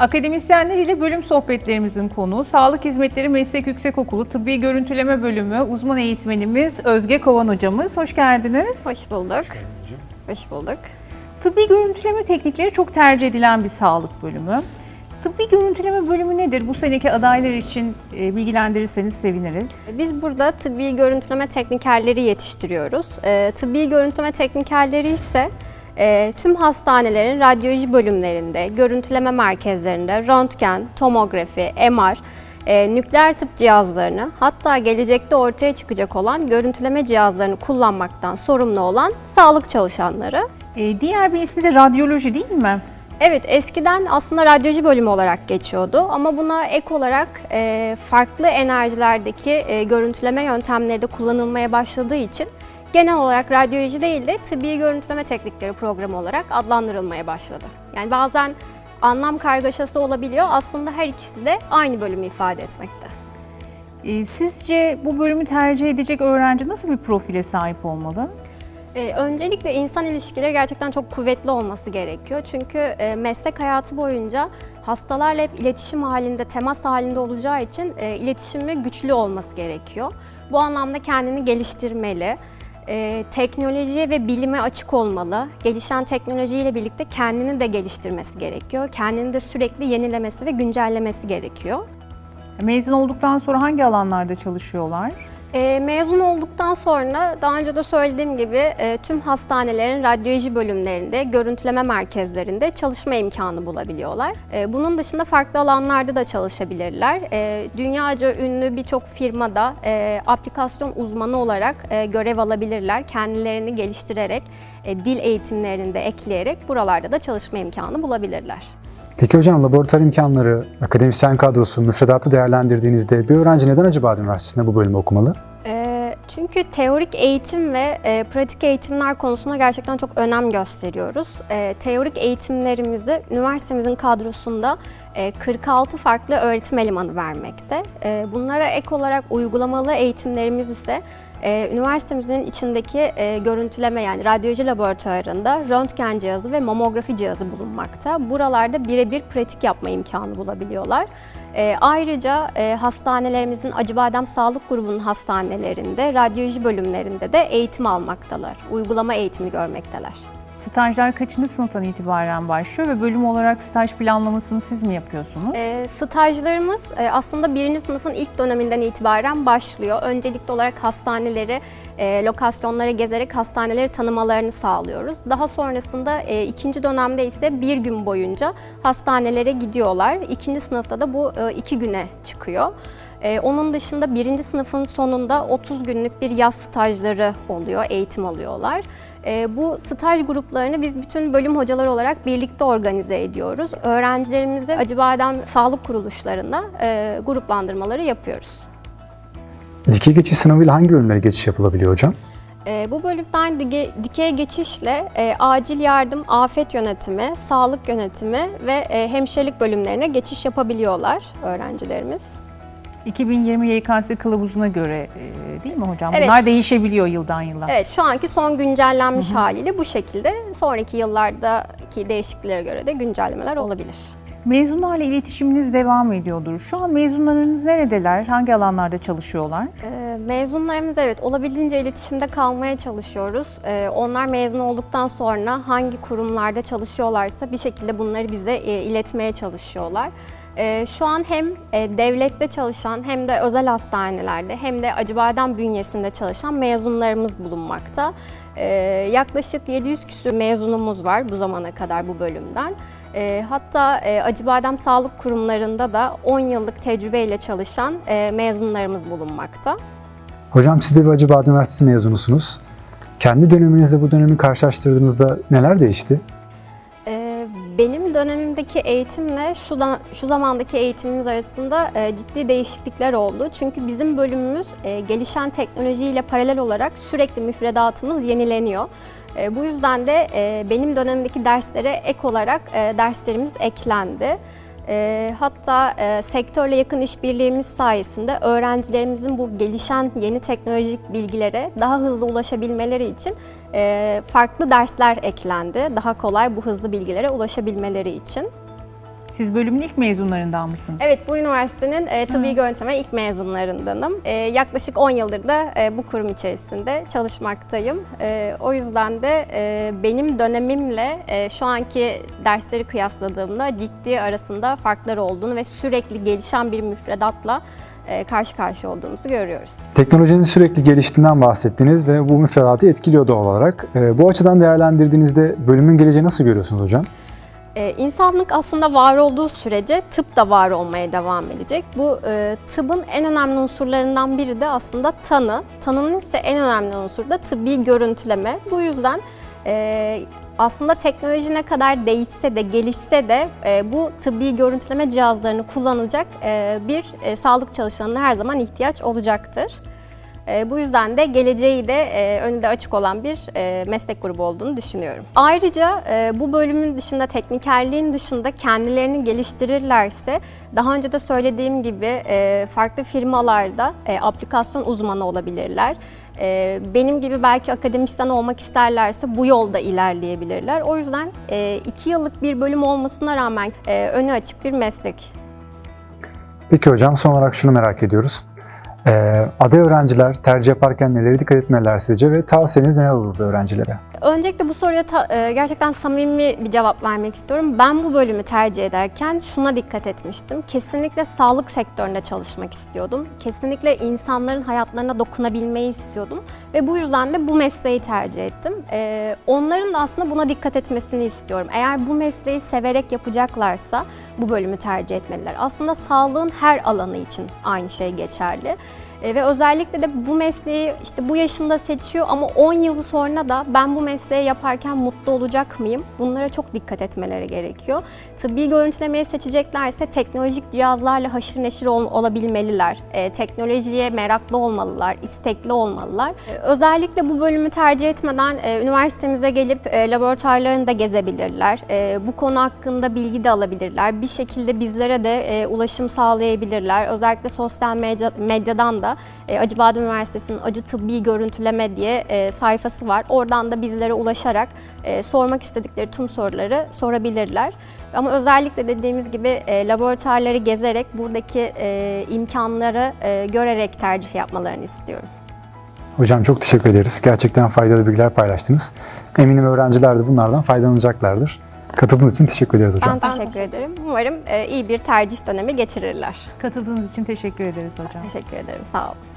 Akademisyenler ile bölüm sohbetlerimizin konuğu Sağlık Hizmetleri Meslek Yüksekokulu Tıbbi Görüntüleme Bölümü uzman eğitmenimiz Özge Kovan hocamız. Hoş geldiniz. Hoş bulduk. Hoş bulduk. Tıbbi görüntüleme teknikleri çok tercih edilen bir sağlık bölümü. Tıbbi görüntüleme bölümü nedir? Bu seneki adaylar için e, bilgilendirirseniz seviniriz. Biz burada tıbbi görüntüleme teknikerleri yetiştiriyoruz. Ee, tıbbi görüntüleme teknikerleri ise e, tüm hastanelerin radyoloji bölümlerinde, görüntüleme merkezlerinde röntgen, tomografi, MR, e, nükleer tıp cihazlarını hatta gelecekte ortaya çıkacak olan görüntüleme cihazlarını kullanmaktan sorumlu olan sağlık çalışanları. E, diğer bir ismi de radyoloji değil mi? Evet eskiden aslında radyoloji bölümü olarak geçiyordu ama buna ek olarak e, farklı enerjilerdeki e, görüntüleme yöntemleri de kullanılmaya başladığı için genel olarak radyoloji değil de tıbbi görüntüleme teknikleri programı olarak adlandırılmaya başladı. Yani bazen anlam kargaşası olabiliyor aslında her ikisi de aynı bölümü ifade etmekte. E, sizce bu bölümü tercih edecek öğrenci nasıl bir profile sahip olmalı? Ee, öncelikle insan ilişkileri gerçekten çok kuvvetli olması gerekiyor. Çünkü e, meslek hayatı boyunca hastalarla hep iletişim halinde, temas halinde olacağı için e, iletişimi güçlü olması gerekiyor. Bu anlamda kendini geliştirmeli, e, teknolojiye ve bilime açık olmalı. Gelişen teknolojiyle birlikte kendini de geliştirmesi gerekiyor. Kendini de sürekli yenilemesi ve güncellemesi gerekiyor. Mezun olduktan sonra hangi alanlarda çalışıyorlar? E, mezun olduktan sonra daha önce de söylediğim gibi e, tüm hastanelerin radyoloji bölümlerinde, görüntüleme merkezlerinde çalışma imkanı bulabiliyorlar. E, bunun dışında farklı alanlarda da çalışabilirler. E, dünyaca ünlü birçok firmada e, aplikasyon uzmanı olarak e, görev alabilirler. Kendilerini geliştirerek, e, dil eğitimlerini de ekleyerek buralarda da çalışma imkanı bulabilirler. Peki hocam laboratuvar imkanları, akademisyen kadrosu, müfredatı değerlendirdiğinizde bir öğrenci neden Acıbadem Üniversitesi'nde bu bölümü okumalı? E, Çünkü teorik eğitim ve e, pratik eğitimler konusunda gerçekten çok önem gösteriyoruz. E, teorik eğitimlerimizi üniversitemizin kadrosunda 46 farklı öğretim elemanı vermekte. E, bunlara ek olarak uygulamalı eğitimlerimiz ise e, üniversitemizin içindeki e, görüntüleme yani radyoloji laboratuvarında röntgen cihazı ve mamografi cihazı bulunmakta. Buralarda birebir pratik yapma imkanı bulabiliyorlar. E, ayrıca e, hastanelerimizin Acıbadem Sağlık Grubu'nun hastanelerinde, radyoloji bölümlerinde de eğitim almaktalar. Uygulama eğitimi görmekteler. Stajlar kaçıncı sınıftan itibaren başlıyor ve bölüm olarak staj planlamasını siz mi yapıyorsunuz? E, stajlarımız e, aslında birinci sınıfın ilk döneminden itibaren başlıyor. Öncelikli olarak hastaneleri, e, lokasyonları gezerek hastaneleri tanımalarını sağlıyoruz. Daha sonrasında e, ikinci dönemde ise bir gün boyunca hastanelere gidiyorlar. İkinci sınıfta da bu e, iki güne çıkıyor. E, onun dışında birinci sınıfın sonunda 30 günlük bir yaz stajları oluyor, eğitim alıyorlar. E, bu staj gruplarını biz bütün bölüm hocaları olarak birlikte organize ediyoruz. Öğrencilerimize Acıbadem Sağlık Kuruluşlarına e, gruplandırmaları yapıyoruz. Dikey geçiş sınavıyla hangi bölümlere geçiş yapılabiliyor hocam? E, bu bölümden dige, dikey geçişle e, acil yardım, afet yönetimi, sağlık yönetimi ve e, hemşirelik bölümlerine geçiş yapabiliyorlar öğrencilerimiz. 2020 YKS kılavuzuna göre e, değil mi hocam? Evet. Bunlar değişebiliyor yıldan yıla. Evet şu anki son güncellenmiş haliyle bu şekilde sonraki yıllardaki değişikliklere göre de güncellemeler olabilir. Mezunlarla iletişiminiz devam ediyordur. Şu an mezunlarınız neredeler? Hangi alanlarda çalışıyorlar? Ee, Mezunlarımız evet olabildiğince iletişimde kalmaya çalışıyoruz. Ee, Onlar mezun olduktan sonra hangi kurumlarda çalışıyorlarsa bir şekilde bunları bize e, iletmeye çalışıyorlar. Ee, Şu an hem e, devlette çalışan hem de özel hastanelerde hem de Acıbadem bünyesinde çalışan mezunlarımız bulunmakta. Ee, Yaklaşık 700 küsur mezunumuz var bu zamana kadar bu bölümden. E, hatta e, Acıbadem Sağlık Kurumlarında da 10 yıllık tecrübeyle çalışan e, mezunlarımız bulunmakta. Hocam siz de bir Acıbadem Üniversitesi mezunusunuz. Kendi döneminizle bu dönemi karşılaştırdığınızda neler değişti? Benim dönemimdeki eğitimle şu, da, şu zamandaki eğitimimiz arasında e, ciddi değişiklikler oldu. Çünkü bizim bölümümüz e, gelişen teknolojiyle paralel olarak sürekli müfredatımız yenileniyor. E, bu yüzden de e, benim dönemimdeki derslere ek olarak e, derslerimiz eklendi. E, hatta e, sektörle yakın işbirliğimiz sayesinde öğrencilerimizin bu gelişen yeni teknolojik bilgilere daha hızlı ulaşabilmeleri için e, farklı dersler eklendi. Daha kolay bu hızlı bilgilere ulaşabilmeleri için. Siz bölümün ilk mezunlarından mısınız? Evet, bu üniversitenin e, tıbbi görüntüleme ilk mezunlarındanım. E, yaklaşık 10 yıldır da e, bu kurum içerisinde çalışmaktayım. E, o yüzden de e, benim dönemimle e, şu anki dersleri kıyasladığımda ciddi arasında farklar olduğunu ve sürekli gelişen bir müfredatla e, karşı karşıya olduğumuzu görüyoruz. Teknolojinin sürekli geliştiğinden bahsettiniz ve bu müfredatı etkiliyor doğal olarak. E, bu açıdan değerlendirdiğinizde bölümün geleceği nasıl görüyorsunuz hocam? Ee, insanlık aslında var olduğu sürece tıp da var olmaya devam edecek. Bu e, tıbbın en önemli unsurlarından biri de aslında tanı. Tanının ise en önemli unsuru da tıbbi görüntüleme. Bu yüzden e, aslında teknoloji ne kadar değişse de gelişse de e, bu tıbbi görüntüleme cihazlarını kullanacak e, bir e, sağlık çalışanına her zaman ihtiyaç olacaktır. E, bu yüzden de geleceği de e, önünde açık olan bir e, meslek grubu olduğunu düşünüyorum. Ayrıca e, bu bölümün dışında, teknikerliğin dışında kendilerini geliştirirlerse daha önce de söylediğim gibi farklı firmalarda aplikasyon uzmanı olabilirler. Benim gibi belki akademisyen olmak isterlerse bu yolda ilerleyebilirler. O yüzden iki yıllık bir bölüm olmasına rağmen önü açık bir meslek Peki hocam son olarak şunu merak ediyoruz. E, aday öğrenciler tercih yaparken nelere dikkat etmeliler sizce ve tavsiyeniz neler olurdu öğrencilere? Öncelikle bu soruya e, gerçekten samimi bir cevap vermek istiyorum. Ben bu bölümü tercih ederken şuna dikkat etmiştim. Kesinlikle sağlık sektöründe çalışmak istiyordum. Kesinlikle insanların hayatlarına dokunabilmeyi istiyordum. Ve bu yüzden de bu mesleği tercih ettim. E, Onların da aslında buna dikkat etmesini istiyorum. Eğer bu mesleği severek yapacaklarsa bu bölümü tercih etmeliler. Aslında sağlığın her alanı için aynı şey geçerli. E, ve özellikle de bu mesleği işte bu yaşında seçiyor ama 10 yıl sonra da ben bu mesleği yaparken mutlu olacak mıyım? Bunlara çok dikkat etmeleri gerekiyor. Tıbbi görüntülemeyi seçeceklerse teknolojik cihazlarla haşır neşir ol- olabilmeliler. E, teknolojiye meraklı olmalılar, istekli olmalılar. E, özellikle bu bölümü tercih etmeden e, üniversitemize gelip e, laboratuvarlarını da gezebilirler. E, bu konu hakkında bilgi de alabilirler. Bir şekilde bizlere de e, ulaşım sağlayabilirler. Özellikle sosyal medya, medyadan da e, Acıbadem Üniversitesi'nin Acı Tıbbi Görüntüleme diye e, sayfası var. Oradan da bizlere ulaşarak e, sormak istedikleri tüm soruları sorabilirler. Ama özellikle dediğimiz gibi e, laboratuvarları gezerek buradaki e, imkanları e, görerek tercih yapmalarını istiyorum. Hocam çok teşekkür ederiz. Gerçekten faydalı bilgiler paylaştınız. Eminim öğrenciler de bunlardan faydalanacaklardır. Katıldığınız için teşekkür ederiz hocam. Ben teşekkür ederim. Umarım e, iyi bir tercih dönemi geçirirler. Katıldığınız için teşekkür ederiz hocam. Teşekkür ederim. Sağ olun.